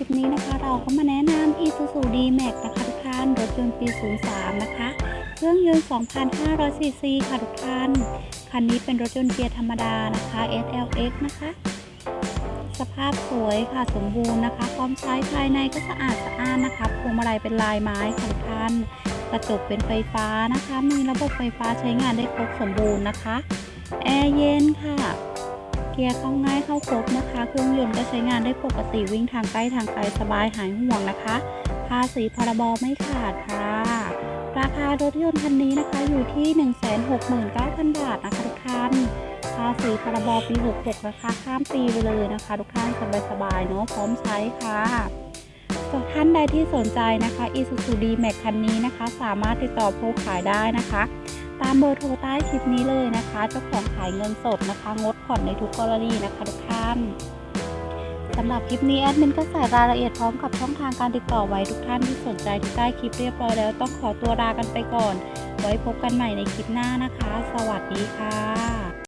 ลิปนี้นะคะ เราก็มาแนะนำ Isuzu D-Max นะคะทุกท่านรถยนต์ปี 03 นะคะ เครื่องยนต์ 2,500 ซีซีค่ะทุกท่าน คันนี้เป็นรถยนต์เกียร์ธรรมดานะคะ SLX นะคะ สภาพสวยค่ะสมบูรณ์นะคะ พร้อมใช้ภายในก็สะอาดสะอ้านนะคะพวงมาลัยเป็นลายไม้ค่ะทุกท่านกระจกเป็นไฟฟ้านะคะ มีระบบไฟฟ้าใช้งานได้ครบสมบูรณ์นะคะ แอร์เย็นค่ะ เกียร์เข้าง่ายเข้าครบนะคะ เครื่องยนต์ก็ใช้งานได้ปกติวิ่งทางใกล้ทางไกลสบายหายห่วงนะคะ ภาษีพรบไม่ขาดค่ะ ราคารถยนต์คันนี้นะคะอยู่ที่ 169,000 บาทนะคะทุกท่านภาษีพรบปี 66 นะคะ ข้ามปีไปเลยนะคะ ทุกท่านสบายๆเนาะพร้อมใช้ค่ะ ท่านใดที่สนใจนะคะ Isuzu D-Max คันนี้นะคะ สามารถติดต่อผู้ขายได้นะคะ ตามเบอร์โทรใต้คลิปนี้เลยนะคะ เจ้าของขายเงินสดนะคะ งดผ่อนในทุกกรณีนะคะทุกท่านสำหรับคลิปนี้แอดมินก็ใส่รายละเอียดพร้อมกับช่องทางการติดต่อไว้ทุกท่านที่สนใจที่ใต้คลิปเรียบร้อยแล้วต้องขอตัวลากันไปก่อน ไว้พบกันใหม่ในคลิปหน้านะคะ สวัสดีค่ะ